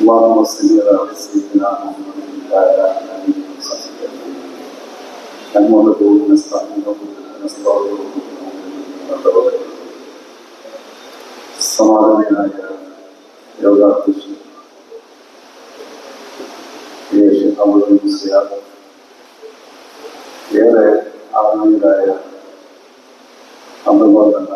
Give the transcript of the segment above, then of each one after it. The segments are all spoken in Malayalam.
اللهم صل على سيدنا محمد وعلى اله وصحبه نحمده ونستعينه ونستغفره ونتوكل സമാധാനമായ യോഗാധ്യക്ഷൻ യേശു അമൃത ഏറെ ആത്മീയരായ അമൃതം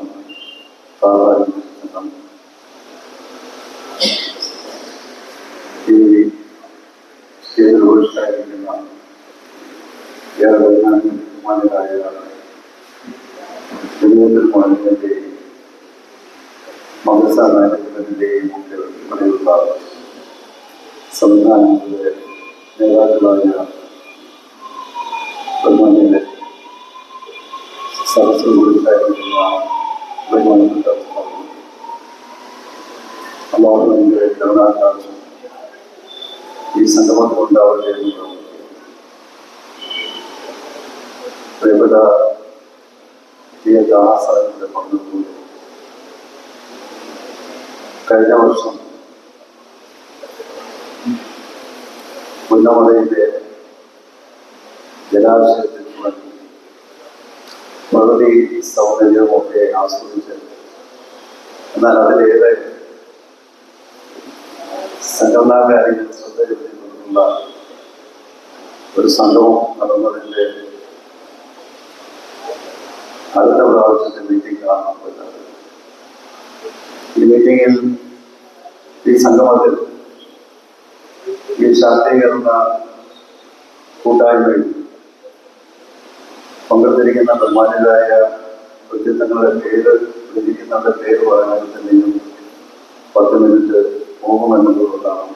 സംവിധാനങ്ങളുടെ നേതാക്കളായ ബഹുമാന്യരെ സദസ്സിൽ വിളിച്ചായിരിക്കുന്ന ബഹുമാനപ്പെട്ട അള്ളാഹുവിന്റെ കരുണാകാശം ഈ സംഗമത്തിൽ ഉണ്ടാവട്ടെ എന്ന് പ്രിയപ്പെട്ട ദാസാറിന്റെ പങ്കുകൂടി കഴിഞ്ഞ വർഷം പുന്നമലയിലെ ജലാശയത്തിൽ പ്രകൃതി സൗന്ദര്യമൊക്കെ ആസ്വദിച്ച് എന്നാൽ അതിലേറെ സംഘടനാകാരികൾ ശ്രദ്ധയിൽപ്പെട്ടുള്ള ഒരു സംഘവും നടന്നതിന്റെ അടുത്ത പ്രാവശ്യത്തെ മീറ്റിംഗ് കാണാൻ പറ്റുന്നത് ഈ മീറ്റിങ്ങിൽ ഈ സംഗമത്തിൽ ഈ ശാക്തീകരണ കൂട്ടായ്മയിൽ പങ്കെടുത്തിരിക്കുന്ന ബഹുമാനിതരായ വ്യക്തിത്വങ്ങളുടെ പേര് വിളിക്കുന്നവരുടെ പേര് പറയാൻ തന്നെയും പത്ത് മിനിറ്റ് പോകുമെന്നുള്ളതാണ്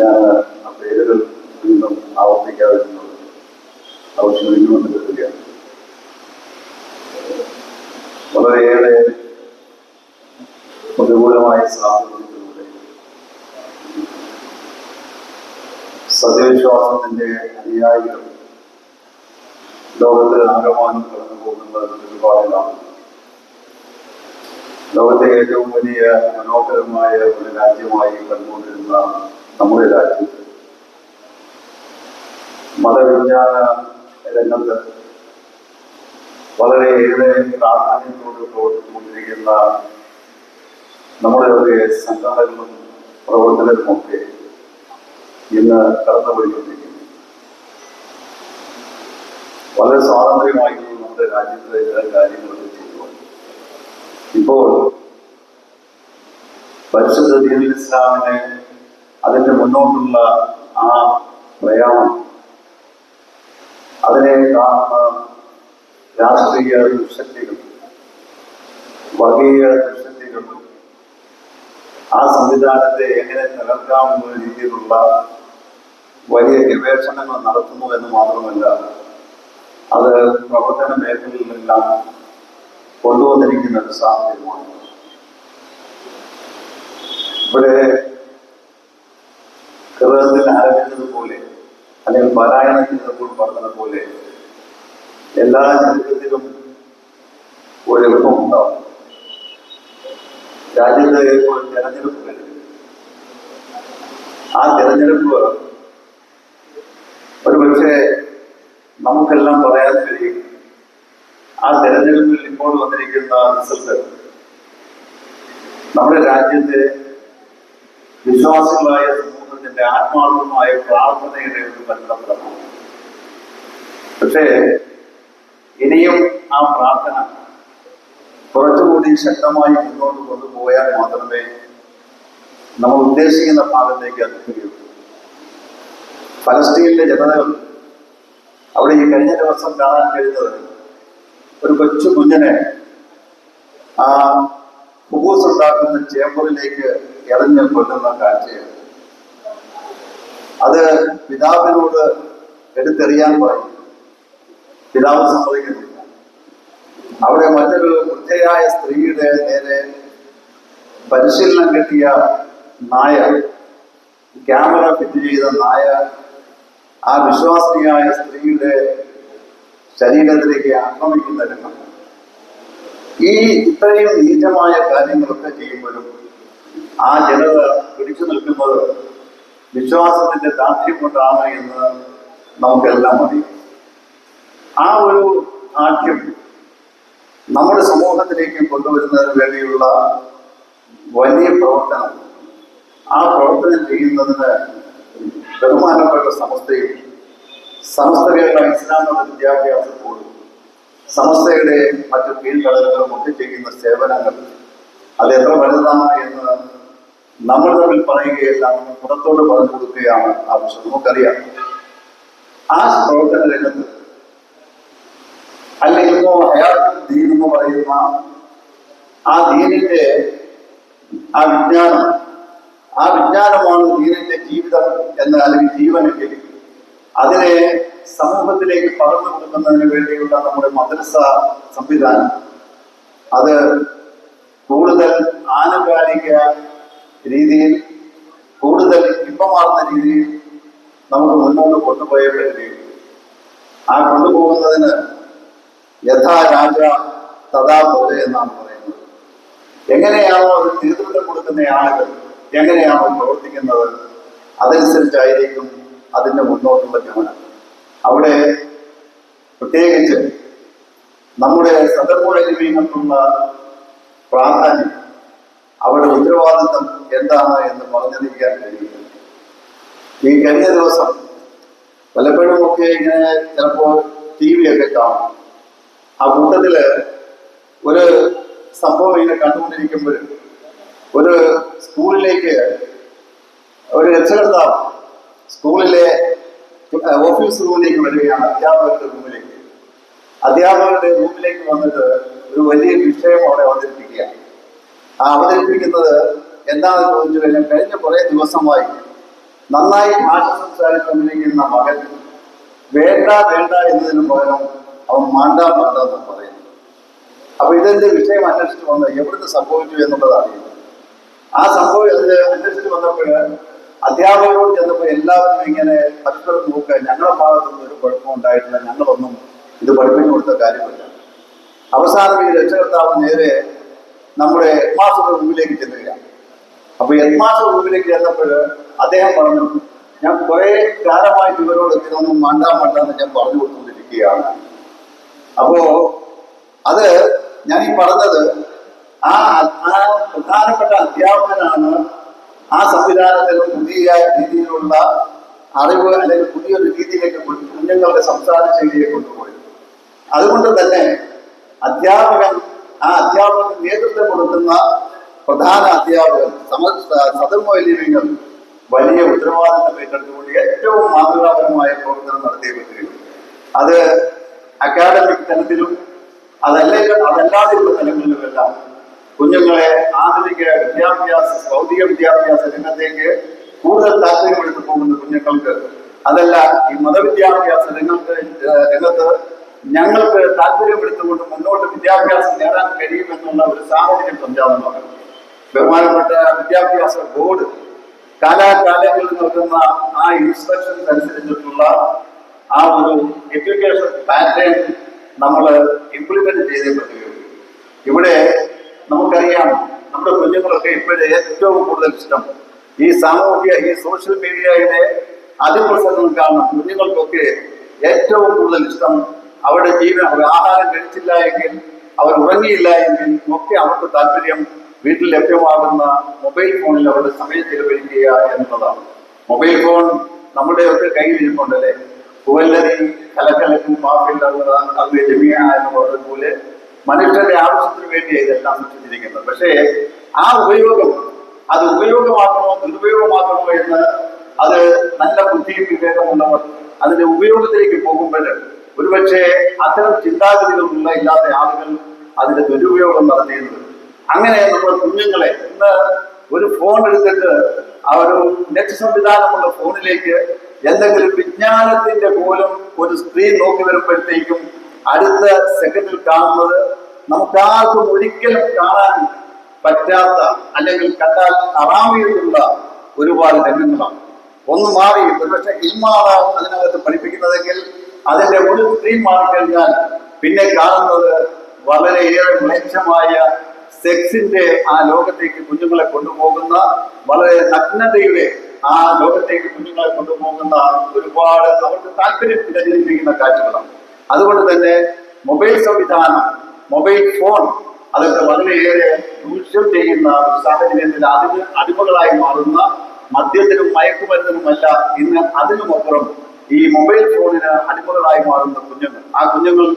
ഞാൻ ആ പേരുകൾ വീണ്ടും ആവർത്തിക്കാതിരുന്നത്. ആവശ്യമില്ലെന്ന് കരുതുകയാണ് സത്യവിശ്വാസത്തിന്റെ അനുയായികൾ. ലോകത്ത് ആകമാനം കടന്നു പോകുന്നത് ലോകത്തെ ഏറ്റവും വലിയ മനോഹരമായ ഒരു രാജ്യമായി കണ്ടുകൊണ്ടിരുന്ന നമ്മുടെ രാജ്യം. മതവിജ്ഞാന രംഗത്ത് വളരെയേറെ പ്രാധാന്യത്തോട് പ്രവർത്തിച്ചുകൊണ്ടിരിക്കുന്ന നമ്മുടെയൊക്കെ സംഘടനകളും പ്രവർത്തനങ്ങളുമൊക്കെ ഇന്ന് കടന്നുപോയിക്കൊണ്ടിരിക്കുന്നു വളരെ സ്വാതന്ത്ര്യമായിരുന്നു നമ്മുടെ രാജ്യത്തെ ചില കാര്യങ്ങളൊക്കെ ചെയ്തു ഇപ്പോൾ പരിശുദ്ധ ദീനുൽ ഇസ്ലാമിനെ അതിന്റെ മുന്നോട്ടുള്ള ആ പ്രയാണം അതിനെ കാണുന്ന രാഷ്ട്രീയ ദുശക്തികൾ വർഗീയ ദുശക്തികൾ ആ സംവിധാനത്തെ എങ്ങനെ തകർക്കാമെന്ന രീതിയിലുള്ള വലിയ ഗവേഷണങ്ങൾ നടത്തുന്നു എന്ന് മാത്രമല്ല അത് പ്രവർത്തന മേഖലയിലെല്ലാം കൊണ്ടുവന്നിരിക്കുന്ന ഒരു സാഹചര്യമാണ്. ഇവിടെ കേരളത്തിൽ ആരംഭിച്ചതുപോലെ അല്ലെങ്കിൽ പാരായണം ചെയ്തപ്പോൾ പറഞ്ഞതുപോലെ എല്ലാ ജീവിതത്തിലും ഒരു എളുപ്പമുണ്ടാവും രാജ്യത്തെ ഇപ്പോൾ തെരഞ്ഞെടുപ്പ് ആ തെരഞ്ഞെടുപ്പ് ഒരു പക്ഷേ നമുക്കെല്ലാം പറയാൻ കഴിയും. ആ തെരഞ്ഞെടുപ്പിൽ ഇപ്പോൾ വന്നിരിക്കുന്ന റിസൾട്ട്. നമ്മുടെ രാജ്യത്തെ വിശ്വാസികളായ സമൂഹത്തിന്റെ ആത്മാർത്ഥമായ പ്രാർത്ഥനയുടെ ഒരു ബന്ധപ്പെടണം പക്ഷേ ഇനിയും ആ പ്രാർത്ഥന കുറച്ചുകൂടി ശക്തമായി മുന്നോട്ട് കൊണ്ടുപോയാൽ മാത്രമേ നമ്മൾ ഉദ്ദേശിക്കുന്ന ഭാഗത്തേക്ക് എത്തുകയുള്ളൂ ഫലസ്തീനിലെ ജനതകൾ അവിടെ ഈ കഴിഞ്ഞ ദിവസം കാണാൻ കഴിയുന്നത് ഒരു കൊച്ചു കുഞ്ഞിനെ ആ കുബൂസ് ഉണ്ടാക്കുന്ന ചേമ്പറിലേക്ക് എറിഞ്ഞ് കൊല്ലുന്ന കാഴ്ചയാണ്. അത് പിതാവിനോട് എടുത്തെറിയാൻ പറയും പിതാവ് സമ്മതിക്കുന്നില്ല. അവിടെ മറ്റൊരു വൃദ്ധയായ സ്ത്രീയുടെ നേരെ പരിശീലനം കിട്ടിയ നായ ക്യാമറ ഫിറ്റ് ചെയ്ത നായ ആ വിശ്വാസിയായ സ്ത്രീയുടെ ശരീരത്തിലേക്ക് ആക്രമിക്കുന്ന രംഗം ഈ ഇത്രയും നീചമായ കാര്യങ്ങളൊക്കെ ചെയ്യുമ്പോഴും ആ ജനത പിടിച്ചു നിൽക്കുന്നത് വിശ്വാസത്തിന്റെ ദാർഢ്യം കൊണ്ടാണ് എന്ന് നമുക്കെല്ലാം അറിയാം. ആ ഒരു ദാർഢ്യം നമ്മുടെ സമൂഹത്തിലേക്ക് കൊണ്ടുവരുന്നതിന് വേണ്ടിയുള്ള വലിയ പ്രവർത്തനം. ആ പ്രവർത്തനം ചെയ്യുന്നതിന് ബഹുമാനപ്പെട്ട സമസ്തയും സമസ്ത കേരള ഇസ്ലാം വിദ്യാഭ്യാസ ബോർഡും സമസ്തയുടെ മറ്റു കീഴ്ഘടകങ്ങളും ഒക്കെ ചെയ്യുന്ന സേവനങ്ങൾ അത് എത്ര വലുതാണ് എന്ന് നമ്മൾ തമ്മിൽ പറയുകയല്ല പുറത്തോട് പറഞ്ഞു കൊടുക്കുകയാണ് ആവശ്യം. നമുക്കറിയാം. ആ പ്രവർത്തന രംഗത്ത് അല്ലെങ്കിൽ ദീൻ എന്ന് പറയുന്ന ആ ദീനിന്റെ ആ വിജ്ഞാനം ആ വിജ്ഞാനമാണ് ധീരന്റെ ജീവിതം എന്ന അല്ലെങ്കിൽ ജീവനെങ്കിൽ അതിനെ സമൂഹത്തിലേക്ക് പകർന്നു കൊടുക്കുന്നതിന് വേണ്ടിയുള്ള നമ്മുടെ മദ്രസ സംവിധാനം. അത് കൂടുതൽ ആനുകാലിക രീതിയിൽ കൂടുതൽ ഇമ്പമാർന്ന രീതിയിൽ നമുക്ക് മുന്നോട്ട് കൊണ്ടുപോയേ ആ കൊണ്ടുപോകുന്നതിന് യഥാ രാജ തഥാ എന്നാണ് പറയുന്നത്. എങ്ങനെയാണോ അത് നേതൃത്വം കൊടുക്കുന്ന ആളുകൾ എങ്ങനെയാണോ പ്രവർത്തിക്കുന്നത്? അതനുസരിച്ചായിരിക്കും അതിന്റെ മുന്നോട്ടുള്ള ഗമനം അവിടെ പ്രത്യേകിച്ച് നമ്മുടെ സദർമുഴലിമീങ്ങൾക്കുള്ള പ്രാധാന്യം അവരുടെ ഉത്തരവാദിത്വം എന്താണ് എന്ന് പറഞ്ഞിരിക്കാൻ കഴിയില്ല. ഈ കഴിഞ്ഞ ദിവസം പലപ്പോഴും ഒക്കെ ഇങ്ങനെ ചിലപ്പോൾ ടി വി ഒക്കെ കാണും. ആ കൂട്ടത്തിൽ ഒരു സംഭവം ഇങ്ങനെ കണ്ടുകൊണ്ടിരിക്കുമ്പോഴും ഒരു സ്കൂളിലേക്ക് ഒരു രക്ഷകർത്താവ് സ്കൂളിലെ ഓഫീസ് റൂമിലേക്ക് വരികയാണ് അധ്യാപകരുടെ റൂമിലേക്ക്. അധ്യാപകരുടെ റൂമിലേക്ക് വന്നിട്ട് ഒരു വലിയ വിഷയം അവിടെ അവതരിപ്പിക്കുകയാണ്. ആ അവതരിപ്പിക്കുന്നത് എന്താണെന്ന് ചോദിച്ചു കഴിഞ്ഞാൽ കഴിഞ്ഞ കുറേ ദിവസമായി നന്നായി ഭാഷ സംസാരിച്ചുകൊണ്ടിരിക്കുന്ന മകൻ വേണ്ട വേണ്ട എന്നതിന് പകരം അവൻ മാണ്ട മാണ്ട പറയുന്നു. അപ്പൊ ഇതിന്റെ വിഷയം അന്വേഷിച്ചു വന്ന് എവിടുന്ന് സംഭവിച്ചു എന്നുള്ളതാണ് ആ സംഭവം അന്വേഷിച്ച് വന്നപ്പോൾ അധ്യാപകരോട് ചെന്നപ്പോൾ എല്ലാവരും ഇങ്ങനെ പരസ്പരം നോക്കുക. ഞങ്ങളുടെ ഭാഗത്തുനിന്ന് ഒരു കുഴപ്പം ഉണ്ടായിട്ടില്ല. ഞങ്ങളൊന്നും ഇത് പഠിപ്പിച്ചു കൊടുത്ത കാര്യമില്ല. അവസാനം ഈ രക്ഷകർത്താവ് നേരെ നമ്മുടെ ഹെഡ്മാസ്റ്ററുടെ റൂമിലേക്ക് ചെല്ലുകയാണ്. അപ്പൊ ഹെഡ്മാസ്റ്റർ റൂമിലേക്ക് ചെന്നപ്പോൾ അദ്ദേഹം പറഞ്ഞു ഞാൻ കുറെ കാലമായിട്ട് ഇവരോട് ഇതൊന്നും മണ്ട മണ്ടെന്ന് ഞാൻ പറഞ്ഞു കൊടുത്തുകൊണ്ടിരിക്കുകയാണ്. അപ്പോ അത് ഞാൻ ഈ പറഞ്ഞത് ആ ആ പ്രധാനപ്പെട്ട അധ്യാപകനാണ് ആ സംവിധാനത്തിൽ പുതിയ രീതിയിലുള്ള അറിവ് അല്ലെങ്കിൽ പുതിയൊരു രീതിയിലേക്ക് കുഞ്ഞുങ്ങളുടെ സംസാര ശൈലിയെ കൊണ്ടുപോയി. അതുകൊണ്ട് തന്നെ അധ്യാപകൻ ആ അധ്യാപകന് നേതൃത്വം കൊടുക്കുന്ന പ്രധാന അധ്യാപകൻ സമ സദർമൊലികൾ വലിയ ഉത്തരവാദിത്തം ഏറ്റെടുത്തുകൊണ്ട് ഏറ്റവും മാതൃകാപരമായ പ്രവർത്തനം നടത്തിയേ അത് അക്കാഡമിക് തലത്തിലും അതല്ലെങ്കിൽ അതല്ലാതെയുള്ള തലങ്ങളിലുമെല്ലാം കുഞ്ഞുങ്ങളെ ആധുനിക വിദ്യാഭ്യാസ ഭൗതിക വിദ്യാഭ്യാസ രംഗത്തേക്ക് കൂടുതൽ താല്പര്യമെടുത്തു പോകുന്ന കുഞ്ഞുങ്ങൾക്ക് അതല്ല ഈ മതവിദ്യാഭ്യാസ രംഗത്ത് രംഗത്ത് ഞങ്ങൾക്ക് താല്പര്യമെടുത്തുകൊണ്ട് മുന്നോട്ട് വിദ്യാഭ്യാസം നേടാൻ കഴിയുമെന്നുള്ള ഒരു സാഹചര്യം സംജാതമാണ്. ബഹുമാനപ്പെട്ട വിദ്യാഭ്യാസ ബോർഡ് കാലാകാലങ്ങളിൽ നൽകുന്ന ആ ഇൻസ്ട്രക്ഷൻസ് അനുസരിച്ചിട്ടുള്ള ആ ഒരു എഡ്യൂക്കേഷൻ പാറ്റേൺ നമ്മൾ ഇംപ്ലിമെന്റ് ചെയ്തേ പറ്റുകയുള്ളൂ. ഇവിടെ നമുക്കറിയാം. നമ്മുടെ കുഞ്ഞുങ്ങളൊക്കെ ഇപ്പോഴേ ഏറ്റവും കൂടുതൽ ഇഷ്ടം. ഈ സാമൂഹ്യ ഈ സോഷ്യൽ മീഡിയയുടെ അതിപ്രസംഗം കാരണം കുഞ്ഞുങ്ങൾക്കൊക്കെ ഏറ്റവും കൂടുതൽ ഇഷ്ടം അവരുടെ ജീവൻ അവർ ആഹാരം കഴിച്ചില്ല എങ്കിൽ അവർ ഉറങ്ങിയില്ല എങ്കിൽ ഒക്കെ അവർക്ക് താല്പര്യം വീട്ടിൽ ലഭ്യമാകുന്ന മൊബൈൽ ഫോണിൽ അവരുടെ സമയം ചെലവഴിക്കുക എന്നുള്ളതാണ്. മൊബൈൽ ഫോൺ നമ്മുടെയൊക്കെ കയ്യിൽ ഇരിപ്പുണ്ടല്ലേ കുവല്ലരി കലക്കലക്കും പാപ്പില്ലാത്ത അത് ജമിയ എന്ന് പറഞ്ഞതുപോലെ മനുഷ്യരുടെ ആവശ്യത്തിന് വേണ്ടി ഇതെല്ലാം സൃഷ്ടിച്ചിരിക്കുന്നത് പക്ഷേ ആ ഉപയോഗം അത് ഉപയോഗമാക്കണോ ദുരുപയോഗമാക്കണോ എന്ന് അത് നല്ല ബുദ്ധിയും വിവേകമുള്ളവർ അതിന്റെ ഉപയോഗത്തിലേക്ക് പോകുമ്പോൾ ഒരുപക്ഷെ അത്തരം ചിന്താഗതികളുള്ള ഇല്ലാത്ത ആളുകൾ അതിന്റെ ദുരുപയോഗം നടത്തിയിരുന്നത് അങ്ങനെ നമ്മുടെ കുഞ്ഞുങ്ങളെ ഇന്ന് ഒരു ഫോൺ എടുത്തിട്ട് ആ ഒരു നെറ്റ് സംവിധാനമുള്ള ഫോണിലേക്ക് എന്തെങ്കിലും വിജ്ഞാനത്തിന്റെ പോലും ഒരു സ്ക്രീൻ നോക്കി വരുമ്പോഴത്തേക്കും അടുത്ത സെക്കൻഡിൽ കാണുന്നത് നമുക്കാർക്കും ഒരിക്കലും കാണാൻ പറ്റാത്ത അല്ലെങ്കിൽ കണ്ടാൽ അറാമിയുള്ള ഒരുപാട് രംഗങ്ങളാണ്. ഒന്ന് മാറി പക്ഷെ ഇൽമാണ് അതിനകത്ത് പഠിപ്പിക്കുന്നതെങ്കിൽ അതിന്റെ ഒരു സ്ക്രീൻ മാറിക്കഴിഞ്ഞാൽ പിന്നെ കാണുന്നത് വളരെയേറെ മ്ലേച്ഛമായ സെക്സിന്റെ ആ ലോകത്തേക്ക് കുഞ്ഞുങ്ങളെ കൊണ്ടുപോകുന്ന വളരെ നഗ്നതയുടെ ആ ലോകത്തേക്ക് കുഞ്ഞുങ്ങളെ കൊണ്ടുപോകുന്ന ഒരുപാട് അവർക്ക് താല്പര്യം തിരഞ്ഞെടുപ്പിക്കുന്ന കാഴ്ചകളാണ്. അതുകൊണ്ട് തന്നെ മൊബൈൽ സംവിധാനം മൊബൈൽ ഫോൺ അതൊക്കെ വളരെയേറെ ദൂഷ്യം ചെയ്യുന്ന സാഹചര്യത്തിൽ അതിന് അടിമകളായി മാറുന്ന മദ്യത്തിനും മയക്കുമരുന്നിനുമല്ല ഇന്ന് അതിനുമപ്പുറം ഈ മൊബൈൽ ഫോണിന് അടിമകളായി മാറുന്ന കുഞ്ഞുങ്ങൾ. ആ കുഞ്ഞുങ്ങൾ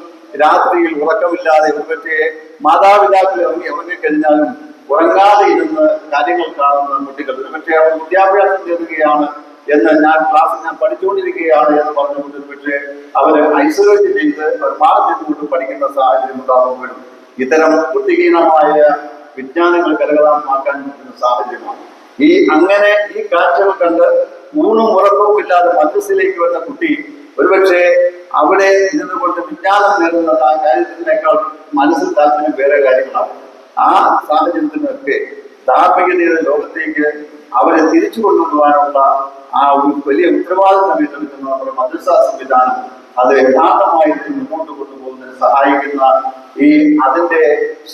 രാത്രിയിൽ ഉറക്കമില്ലാതെ ഒരുപക്ഷെ മാതാപിതാക്കൾ ഇറങ്ങി ഇറങ്ങിക്കഴിഞ്ഞാലും ഉറങ്ങാതെ ഇരുന്ന് കാര്യങ്ങൾ കാണുന്ന കുട്ടികൾ. ഒരുപക്ഷെ അവർ വിദ്യാഭ്യാസം നേടുകയാണ് എന്ന് ഞാൻ ക്ലാസ് ഞാൻ പഠിച്ചുകൊണ്ടിരിക്കുകയാണ് എന്ന് പറഞ്ഞുകൊണ്ട് പക്ഷേ അവർ ഐസൊലേറ്റ് ചെയ്ത് അവർ മാറി പഠിക്കുന്ന സാഹചര്യം ഉണ്ടാകുമ്പോഴും ഇത്തരം ബുദ്ധിഹീനമായ വിജ്ഞാനങ്ങൾ കരകലാമാക്കാൻ പറ്റുന്ന സാഹചര്യമാണ്. ഈ അങ്ങനെ ഈ കാഴ്ചകൾ കണ്ട് ഊണും ഉറക്കവും ഇല്ലാതെ മദ്രസയിലേക്ക് വരുന്ന കുട്ടി ഒരുപക്ഷെ അവിടെ ഇരുന്നുകൊണ്ട് വിജ്ഞാനം നേടുന്ന ആ കാര്യത്തിനേക്കാൾ മനസ്സിൽ താല്പര്യം വേറെ കാര്യങ്ങളാണ്. ആ സാഹചര്യത്തിനൊക്കെ ധാർമ്മികതയുടെ ലോകത്തേക്ക് അവരെ തിരിച്ചു കൊണ്ടുവരുവാനുള്ള ആ വലിയ ഉത്തരവാദിത്തം ഏറ്റെടുക്കുന്ന നമ്മുടെ മദ്രസ സംവിധാനം അത് യഥാർത്ഥമായിട്ട് മുന്നോട്ട് കൊണ്ടുപോകുന്നതിന് സഹായിക്കുന്ന ഈ അതിന്റെ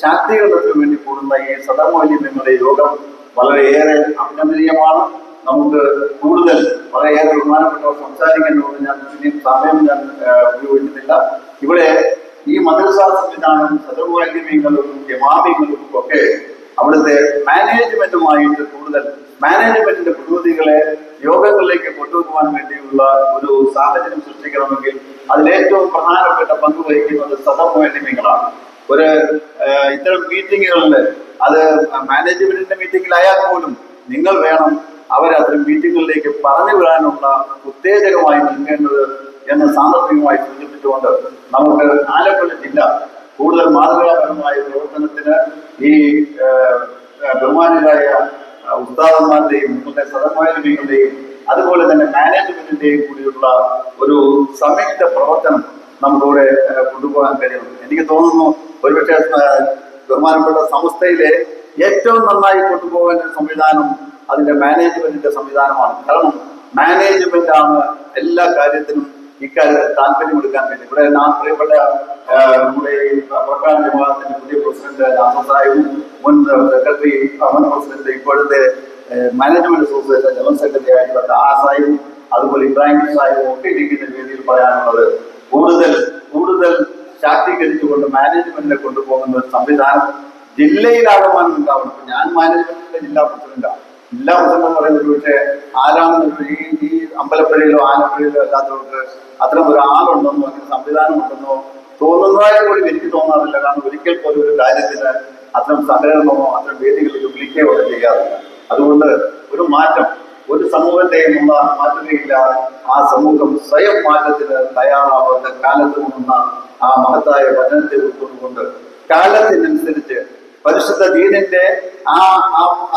ശാക്തീകരണത്തിന് വേണ്ടി കൂടുന്ന ഈ സദമൂല്യങ്ങളുടെ യോഗം വളരെയേറെ അഭിനന്ദനീയമാണ്. നമുക്ക് കൂടുതൽ വളരെയേറെ ബഹുമാനപ്പെട്ടവർ സംസാരിക്കുന്നതുകൊണ്ട് ഞാൻ പിന്നെയും സമയം ഞാൻ ഉപയോഗിക്കുന്നില്ല. ഇവിടെ ഈ മദ്രസ സംവിധാനം സദർവാല്യമീങ്ങളും ജമാമിങ്ങളും ഒക്കെ അവിടുത്തെ മാനേജ്മെന്റുമായിട്ട് കൂടുതൽ മാനേജ്മെന്റിന്റെ പുരോഗതികളെ യോഗങ്ങളിലേക്ക് കൊണ്ടുപോകാൻ വേണ്ടിയുള്ള ഒരു സാഹചര്യം സൃഷ്ടിക്കണമെങ്കിൽ അതിലേറ്റവും പ്രധാനപ്പെട്ട പങ്ക് വഹിക്കുന്നത് സദർവാല്യമീങ്ങളാണ് ഒരു ഇത്തരം മീറ്റിങ്ങുകളിൽ അത് മാനേജ്മെന്റിന്റെ മീറ്റിംഗിലായാൽ പോലും നിങ്ങൾ വേണം അവരെ അത്തരം മീറ്റിങ്ങുകളിലേക്ക് പറഞ്ഞു വിടാനുള്ള ഉത്തേജകമായി നിൽക്കേണ്ടത് എന്ന് സാമ്പത്തികമായി സൂചിപ്പിച്ചുകൊണ്ട് നമുക്ക് ആലപ്പുഴ ജില്ല കൂടുതൽ മാതൃകാപരമായ പ്രവർത്തനത്തിന് ഈ ബഹുമാനരായ ഉസ്താദന്മാരുടെയും മുമ്പത്തെ സദമാലിന്യങ്ങളുടെയും അതുപോലെ തന്നെ മാനേജ്മെന്റിന്റെയും കൂടിയുള്ള ഒരു സംയുക്ത പ്രവർത്തനം നമുക്കിവിടെ കൊണ്ടുപോകാൻ കഴിയും എനിക്ക് തോന്നുന്നു ഒരുപക്ഷെ ബഹുമാനപ്പെട്ട സംസ്ഥയിലെ ഏറ്റവും നന്നായി കൊണ്ടുപോകേണ്ട സംവിധാനം അതിന്റെ മാനേജ്മെന്റിന്റെ സംവിധാനമാണ്. കാരണം മാനേജ്മെന്റ് ആണ് എല്ലാ കാര്യത്തിനും ഇക്കാര്യത്തിൽ താല്പര്യമെടുക്കാൻ വേണ്ടി. ഇവിടെ നാം പ്രിയപ്പെട്ട നമ്മുടെ ഈ പ്രക്കാർ വിഭാഗത്തിന്റെ പുതിയ പ്രസിഡന്റ് സാഹിബും മുൻ സെക്രട്ടറി മുൻ പ്രസിഡന്റ് ഇപ്പോഴത്തെ മാനേജ്മെന്റ് അസോസിയേഷൻ ജനറൽ സെക്രട്ടറി ആയിട്ടുള്ള ആ അതുപോലെ ഇബ്രാഹിം സാഹിബും ഒക്കെ ഇരിക്കുന്ന രീതിയിൽ പറയാനുള്ളത് കൂടുതൽ കൂടുതൽ ശാക്തീകരിച്ചുകൊണ്ട് മാനേജ്മെന്റിനെ കൊണ്ടുപോകുന്ന ഒരു സംവിധാനം ജില്ലയിലാകമാനം ഉണ്ടാവണം. ഞാൻ മാനേജ്മെന്റിന്റെ ജില്ലാ പ്രസിഡന്റാണ് ജില്ലാ പ്രസിഡന്റ് പറയുന്നത് പക്ഷേ ആരാണെന്ന് ഈ ഈ അമ്പലപ്പുഴയിലോ ആലപ്പുഴയിലോ അല്ലാത്തവർക്ക് അത്തരം ഒരാളുണ്ടെന്നോ അങ്ങനെ സംവിധാനം ഉണ്ടെന്നോ തോന്നുന്നതായി പോലും എനിക്ക് തോന്നാറില്ല. കാരണം ഒരിക്കൽ പോലും ഒരു കാര്യത്തിന് അത്തരം സഹകരണമോ അത്തരം വേദികളിൽ വിളിക്കുകയോ ചെയ്യാറില്ല. അതുകൊണ്ട് ഒരു മാറ്റം ഒരു സമൂഹത്തെയും ഉള്ള മാറ്റുകയില്ലാതെ ആ സമൂഹം സ്വയം മാറ്റത്തിന് തയ്യാറാവുന്ന കാലത്ത് നിന്ന ആ മഹത്തായ വചനത്തെ ഉൾക്കൊണ്ടുകൊണ്ട് കാലത്തിനനുസരിച്ച് പരിശുദ്ധ ദീനിന്റെ ആ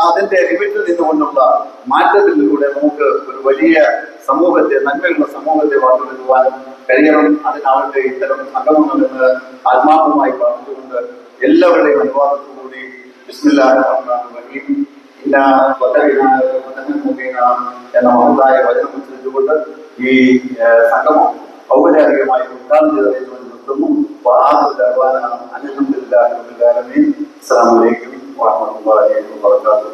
അതിന്റെ ലിമിറ്റിൽ നിന്നുകൊണ്ടുള്ള മാറ്റത്തിലൂടെ നമുക്ക് ഒരു വലിയ സമൂഹത്തെ നന്മയുള്ള സമൂഹത്തെ വളർത്തിയെടുക്കുവാനും കഴിയണം. അതിനാവട്ടെ ഇത്തരം സംഗമങ്ങൾ എന്ന് ആത്മാർത്ഥമായി പറഞ്ഞുകൊണ്ട് എല്ലാവരുടെയും അനുവാദത്തോടുകൂടി എന്ന മഹത്തായ വചനം ഉച്ചരിച്ചുകൊണ്ട് ഈ സംഗമം ഔപചാരികമായി ഉദ്ഘാടനം ചെയ്തതിൽ നിർത്തുന്നു. അലഹമില്ല അസ്സാം വലൈക്കും വാഹമത്തുള്ള വാബർക്കാത്തു